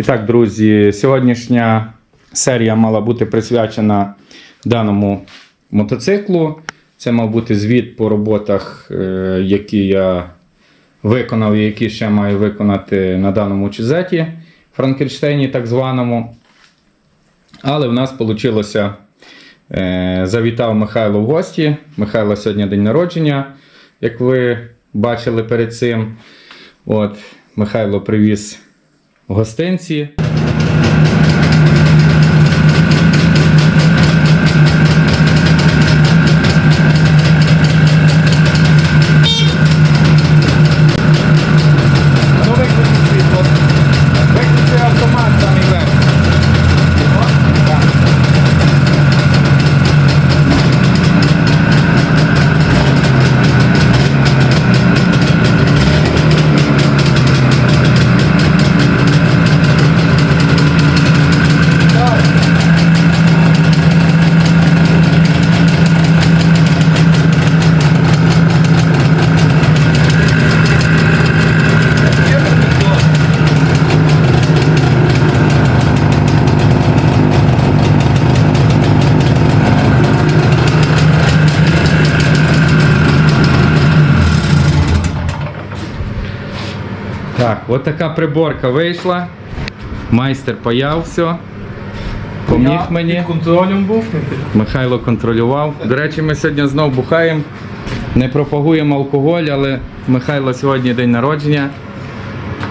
І так, друзі, сьогоднішня серія мала бути присвячена даному мотоциклу. Це мав бути звіт по роботах, е, які я виконав і які ще маю виконати на даному чизеті Франкенштейні, так званому. Але в нас вийшло. Завітав Михайло в гості. Михайло сьогодні день народження, як ви бачили перед цим. От, Михайло привіз гостинці. Ну, виключи світло. Виключи автомат самий верх. Так. Так, от така приборка вийшла. Майстер паяв все. Поміг мені. Під контролем був. Михайло контролював. До речі, ми сьогодні знов бухаємо. Не пропагуємо алкоголь, але Михайло сьогодні день народження.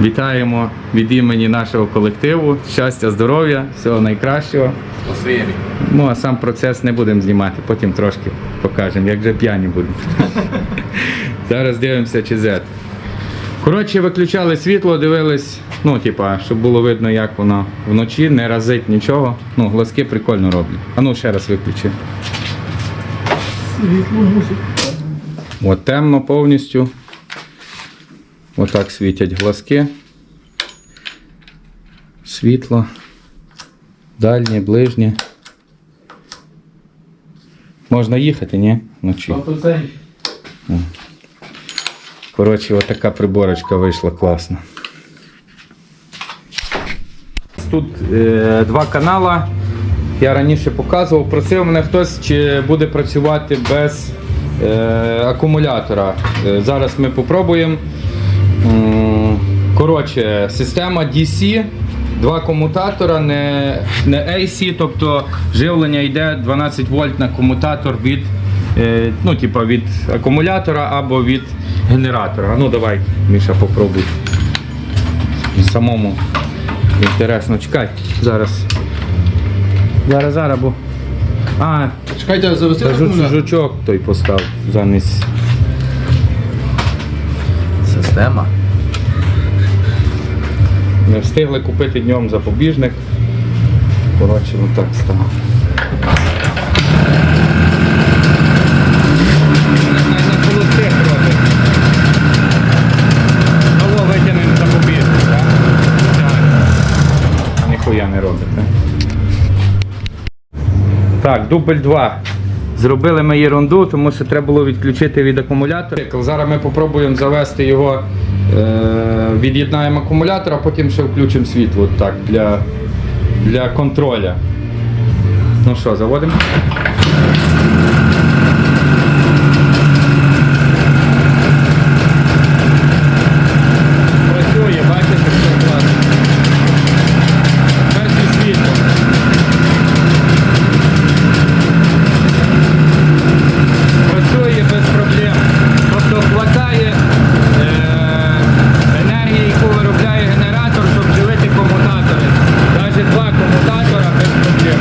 Вітаємо від імені нашого колективу. Щастя, здоров'я, всього найкращого. Спасибі. Ну, а сам процес не будемо знімати, потім трошки покажемо, як же п'яні будемо. Зараз дивимося чи Z. Коротше, виключали світло, дивились, ну, типа, щоб було видно, як воно вночі, не разить нічого. Ну, глазки прикольно роблять. А ну ще раз виключи. От темно повністю. Отак світять глазки. Світло. Дальнє, ближнє. Можна їхати, ні? Вночі. Коротше, отака приборочка вийшла класна. Тут е, два канала. Я раніше показував, просив мене хтось, чи буде працювати без е, акумулятора. Е, зараз ми попробуємо. Коротше, система DC, два комутатора, не, не AC, тобто живлення йде 12 вольт на комутатор від, е, ну, типа від акумулятора або від генератора. А Ну давай, Міша, попробуй. Самому інтересно. Чекай, зараз. Зараз, зараз, бо. А, Чекайте, завести та жу- жучок той постав замість. Система. Не встигли купити днем запобіжник. Коротше, отак стало. Так? Так, дубль 2. Зробили ми єрунду, тому що треба було відключити від акумулятора. Зараз ми спробуємо завести його, е, від'єднаємо акумулятор, а потім ще включимо світло так, для, для контроля. Ну що, заводимо? Працює, бачите, все класно. Перше світло. працює без проблем. Тобто хватає е, енергії, яку виробляє генератор, щоб живити комутатори. Навіть два комутатора без проблем.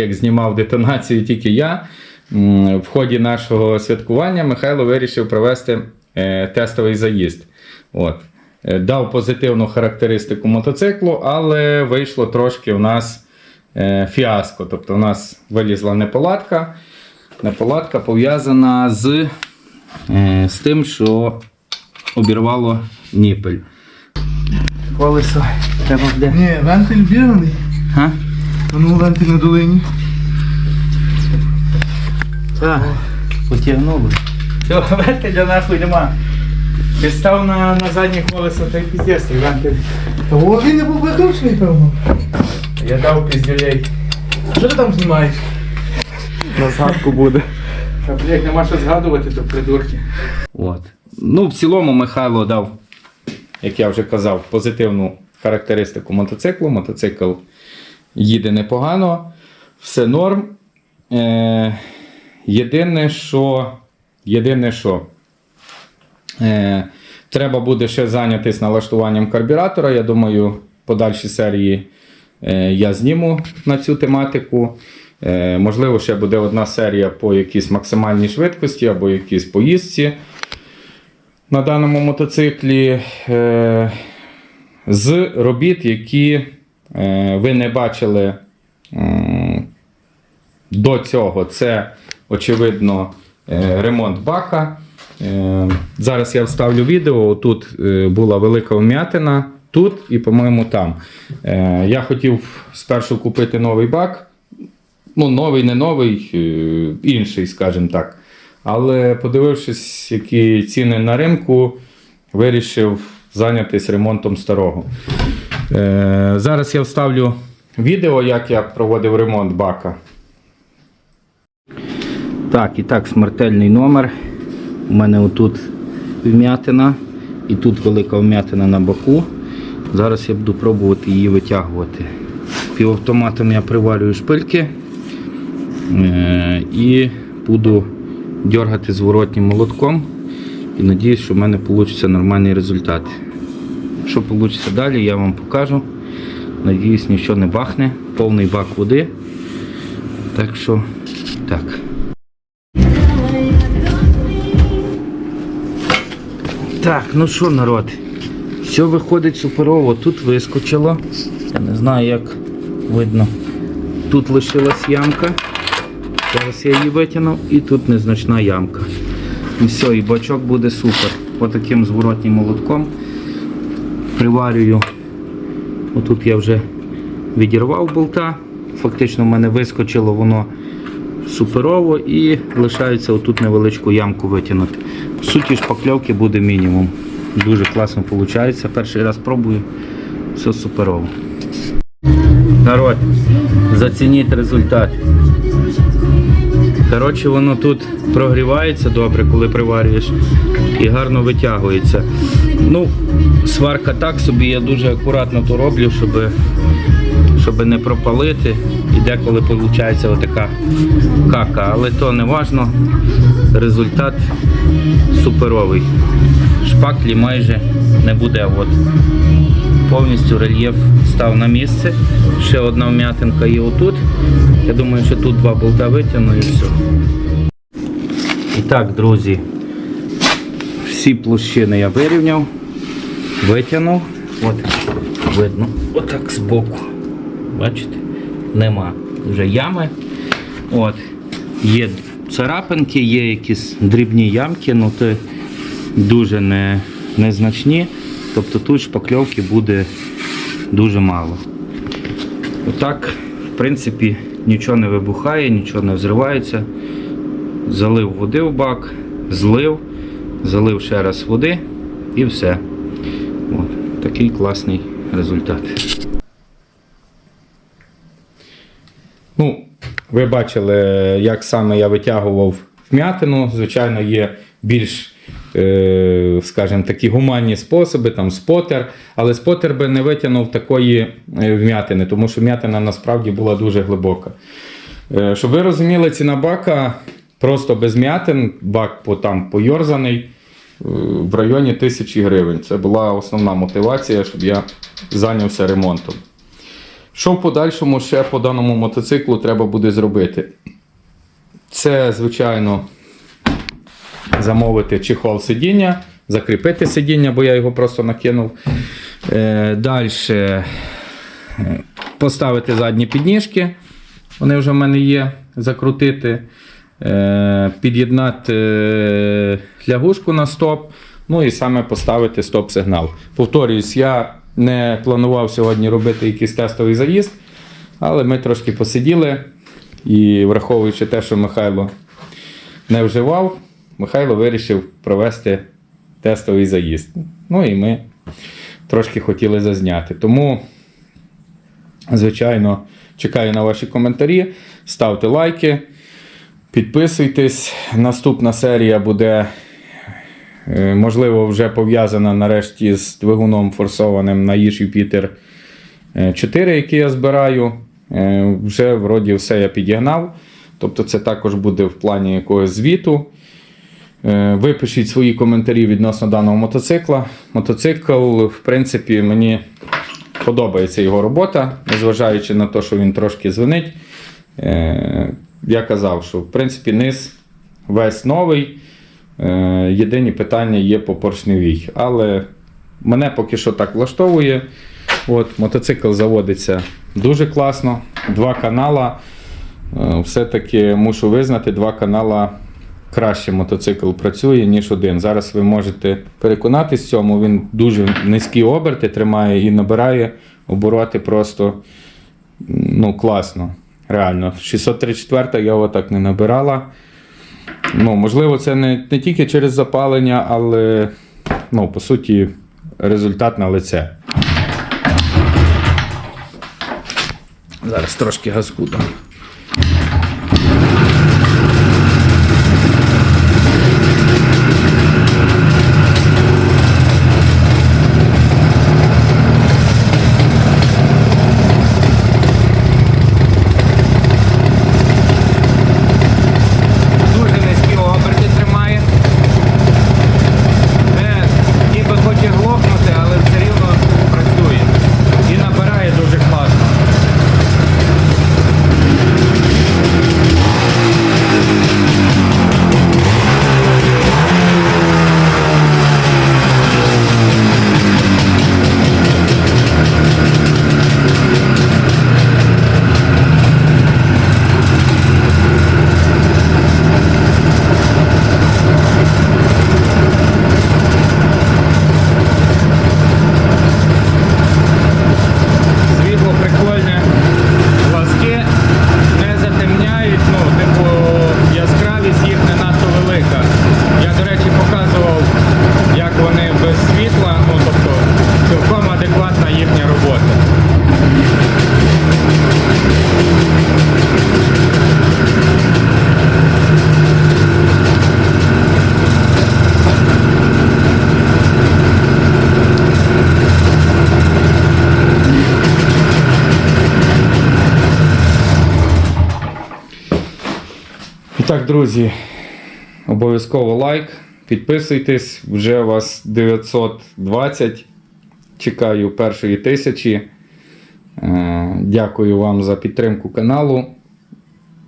Так як знімав детонацію тільки я, в ході нашого святкування Михайло вирішив провести е, тестовий заїзд. От. Е, Дав позитивну характеристику мотоциклу, але вийшло трошки у нас е, фіаско. Тобто у нас вилізла неполадка. Неполадка пов'язана з, з тим, що обірвало ніпель. Колесо треба буде. Ні, вентиль вірний. Ну вентиль на долині. Так, потягнули. Цього вентиля нахуй нема. Підстав на, на заднє колесо, та й піздець, той вентиль. Та о, він не був викручений, певно. Я дав піздюлей. Що ти там знімаєш? На згадку буде. Та блядь, нема що згадувати, то придурки. От. Ну, в цілому Михайло дав, як я вже казав, позитивну характеристику мотоциклу. Мотоцикл їде непогано, все норм. Е, єдине, що. Єдине, що. Е, треба буде ще зайнятися налаштуванням карбюратора. Я думаю, подальші серії е, я зніму на цю тематику. Е, можливо, ще буде одна серія по якійсь максимальній швидкості або якійсь поїздці на даному мотоциклі. Е, з робіт, які ви не бачили до цього, це очевидно е, ремонт бака. Е, Зараз я вставлю відео. Тут е, була велика вм'ятина, тут і, по-моєму, там. Е, Я хотів спершу купити новий бак. Ну, новий, не новий, е, інший, скажімо так. Але подивившись, які ціни на ринку, вирішив зайнятися ремонтом старого. Е, Зараз я вставлю відео, як я проводив ремонт бака. Так, і так, смертельний номер. У мене отут вм'ятина і тут велика вм'ятина на боку. Зараз я буду пробувати її витягувати. Півавтоматом я приварюю шпильки е, і буду дергати зворотнім молотком. І надіюсь, що в мене вийде нормальний результат. Що вийде далі, я вам покажу. Надіюсь, нічого не бахне. Повний бак води. Так що так. Так, ну що, народ? Все виходить суперово. Тут вискочило. Я не знаю, як видно. Тут лишилась ямка. Зараз я її витягнув і тут незначна ямка. І все, і бачок буде супер. Отаким зворотнім молотком приварюю. Отут я вже відірвав болта. Фактично в мене вискочило воно суперово і лишається отут невеличку ямку витягнути. В суті шпакльовки буде мінімум. Дуже класно виходить. Перший раз пробую. Все суперово. Народ, зацініть результат. Коротше, воно тут прогрівається добре, коли приварюєш, і гарно витягується. Ну, сварка так собі, я дуже акуратно то роблю, щоб, щоб не пропалити. І деколи виходить отака кака. Але то не важно. Результат суперовий. Шпаклі майже не буде. От. Повністю рельєф став на місце. Ще одна вм'ятинка є отут. Я думаю, що тут два болта витягну і все. І так, друзі, всі площини я вирівняв, витягнув. От видно, отак збоку. Бачите? Нема вже ями. От. Є царапинки, є якісь дрібні ямки, ну то дуже не, незначні. Тобто тут шпакльовки буде дуже мало. Отак, в принципі, нічого не вибухає, нічого не взривається. Залив води в бак, злив, залив ще раз води і все. От, такий класний результат. Ну, ви бачили, як саме я витягував вм'ятину. Звичайно, є більш, скажімо, такі гуманні способи, там спотер. Але спотер би не витягнув такої е, вм'ятини, тому що вм'ятина насправді була дуже глибока. Е, Щоб ви розуміли, ціна бака просто без м'ятин, бак по, там пойорзаний е, в районі 1000 гривень. Це була основна мотивація, щоб я зайнявся ремонтом. Що в подальшому ще по даному мотоциклу треба буде зробити? Це, звичайно, замовити чехол сидіння, закріпити сидіння, бо я його просто накинув. Е, Далі поставити задні підніжки. Вони вже в мене є. Закрутити, е, під'єднати е, лягушку на стоп. Ну і саме поставити стоп-сигнал. Повторюсь, я не планував сьогодні робити якийсь тестовий заїзд, але ми трошки посиділи. І враховуючи те, що Михайло не вживав, Михайло вирішив провести тестовий заїзд. Ну і ми трошки хотіли зазняти. Тому, звичайно, чекаю на ваші коментарі. Ставте лайки, підписуйтесь. Наступна серія буде, е, можливо, вже пов'язана нарешті з двигуном форсованим на Їж Юпітер 4, який я збираю. Е, Вже вроді все я підігнав. Тобто це також буде в плані якогось звіту. Е, Випишіть свої коментарі відносно даного мотоцикла. Мотоцикл, в принципі, мені подобається його робота, незважаючи на те, що він трошки звенить. Е, Я казав, що в принципі низ весь новий. Е, Єдині питання є по поршневій. Але мене поки що так влаштовує. От, мотоцикл заводиться дуже класно. Два канала. Все-таки мушу визнати, два канала краще мотоцикл працює, ніж один. Зараз ви можете переконатись в цьому. Він дуже низькі оберти тримає і набирає обороти просто ну, класно. Реально. 634 я отак не набирала. Ну, можливо, це не, не тільки через запалення, але ну, по суті результат на лице. Зараз трошки газку дам. Друзі, обов'язково лайк, підписуйтесь, вже у вас 920. Чекаю першої тисячі. Е, Дякую вам за підтримку каналу.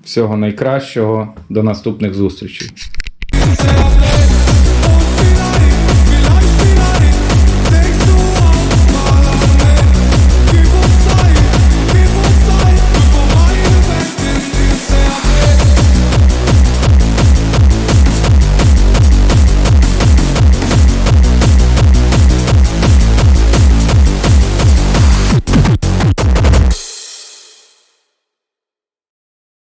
Всього найкращого. До наступних зустрічей.